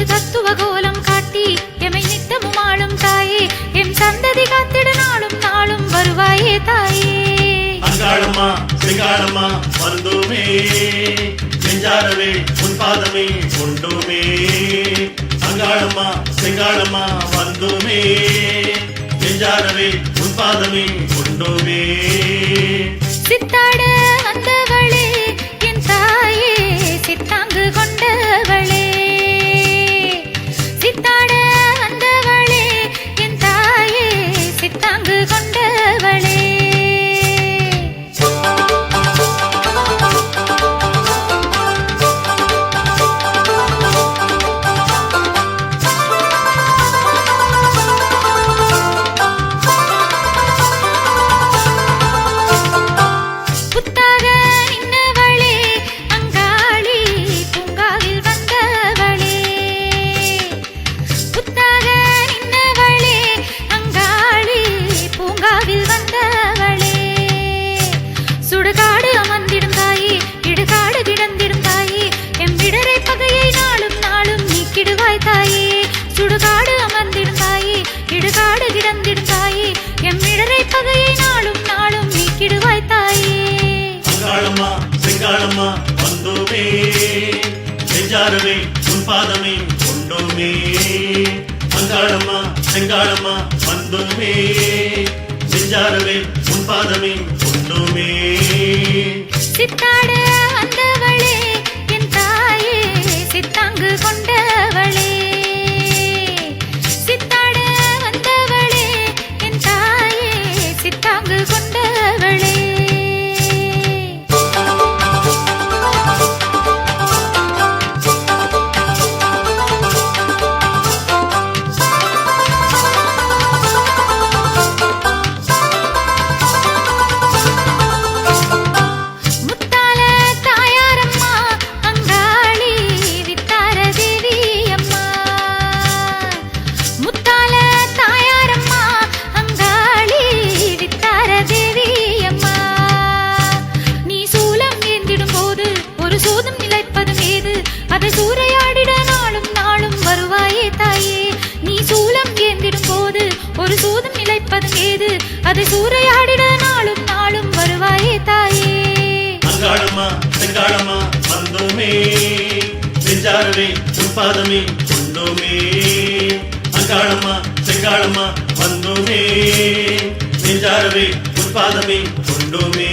ஒரு தத்துவ கோலம் காட்டி எமை நித்தமும் ஆளும் தாயே எம் சந்ததி காத்திட நாளும் நாளும் வருவாயே தாயே அங்காளம்மா சிங்காளம்மா வந்தோமே செஞ்சாரவே உன் பாதமே கொண்டோமே அங்காளம்மா சிங்காளம்மா வந்தோமே செஞ்சாரவே உன் பாதமே கொண்டோமே சித்தாட அடையாளமா வந்தோமே. செஞ்சாரமே உன் பாதமே கொண்டோமே. அங்காளமா செங்காளமா வந்தோமே. செஞ்சாரமே உன் பாதமே கொண்டோமே. சித்தாட வந்தவளே என் தாயே சித்தாங்கு கொண்டவளே. பாதமே கொண்டோமே அங்காளம்மா செங்காளம்மா வந்தோமே நெஞ்சாரவே உன் பாதமே கொண்டோமே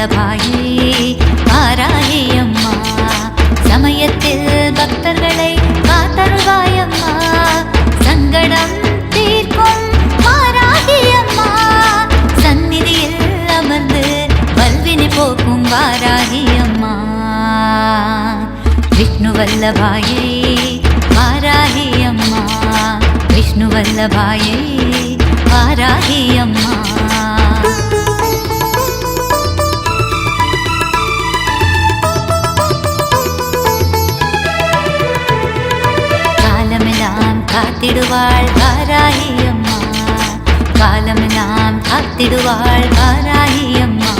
வல்லபாயே பாராயே அம்மா. சமயத்தில் பக்தர்களை காத்தருள்வாயம்மா சங்கடம் தீர்க்கும் வாராகி அம்மா. சந்நிதியில் அமர்ந்து வல்வினை போக்கும் வாராகி அம்மா. விஷ்ணு வல்லபாயே வாராகி அம்மா. விஷ்ணு வல்லபாயே வாராகி அம்மா. காத்திடுவாள் வாராகி அம்மா. காலம் நாம் காத்திடுவாள் வாராகி அம்மா.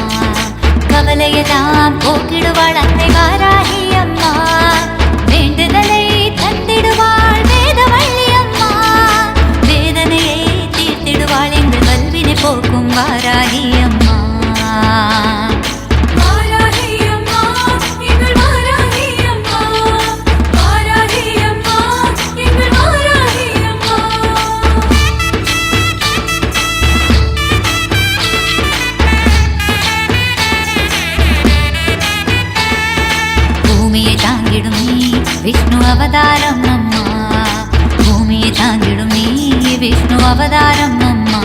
கவலையெல்லாம் போக்கிடுவாள் அன்னை வாராகி விஷ்ணு அவதாரம் அம்மா. பூமியை தாங்கிடும் நீ விஷ்ணு அவதாரம் அம்மா.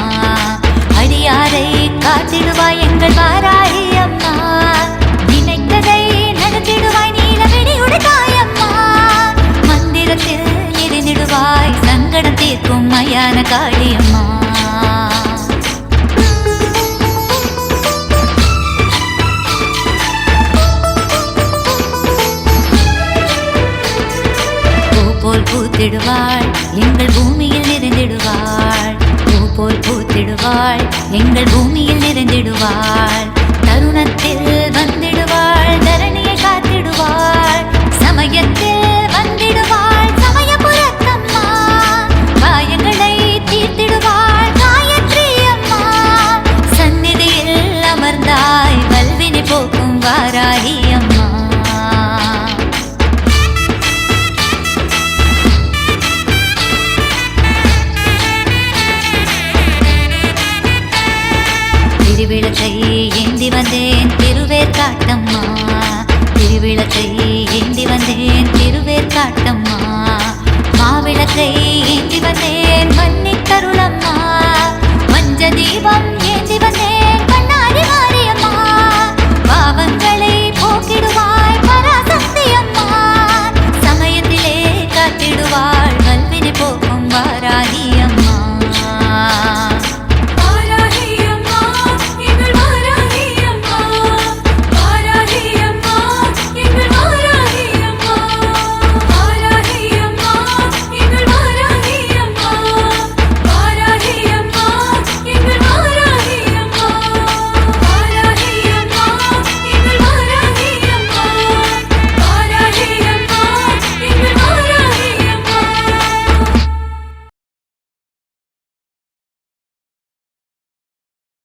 அடியாரை காத்திடுவாய் எங்கள் வாராகி அம்மா. நினைத்ததை நடத்திடுவாய் நீலவிடி உடுத்தாய் அம்மா. மந்திரத்தில் எரிந்திடுவாய் சங்கடத்தில் பூத்திடுவாள். எங்கள் பூமியில் நிறைந்திடுவாள். பூ போல் பூத்திடுவாள். எங்கள் பூமியில் நிறைந்திடுவாள்.